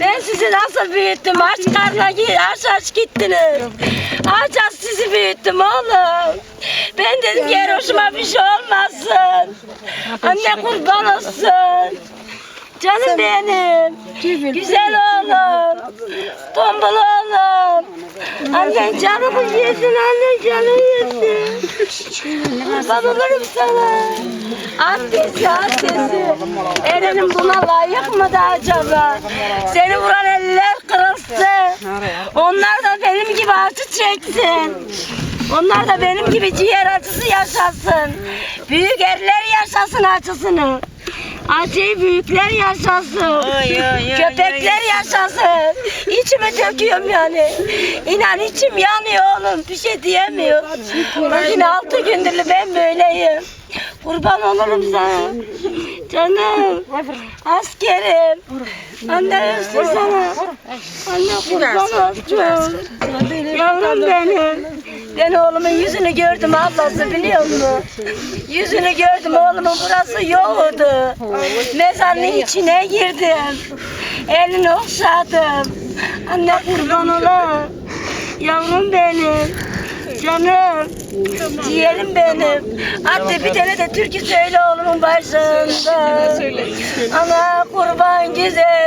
Ben sizi nasıl büyüttüm? Aç karnına aç aç gittiniz. Aç aç sizi büyüttüm oğlum. Ben dedim ki hoşuma bir şey olmasın. Anne kurban olsun. Canım benim. Güzel oğlum. Tombul oğlum. Annen canımı yesin, annen canımı yesin. Olurum sana. Annesi, annesi. Erenim buna layık mı acaba? Seni vuran eller kırılsın. Onlar da benim gibi acı çeksin. Onlar da benim gibi ciğer acısı yaşasın. Büyük erler yaşasın acısını. Acıyı büyükler yaşasın. Köpekler yaşasın. İçime döküyorum yani. İnan içim yanıyor oğlum. Bir şey diyemiyorum. Yine altı gündür ben böyleyim. Kurban olurum sana. Canım. Askerim. Anne ölsün sana. Anne kurban olsun. Yavrum benim. Ben oğlumun yüzünü gördüm ablası biliyor musun? Yüzünü gördüm oğlumun burası yoktu. Mezarın içine girdim. Elini okşadım. Anne kurban olam. Yavrum benim. Canım. Ciğerim benim. Anne bir tane de türkü söyle oğlumun başında. Ana kurban güzel.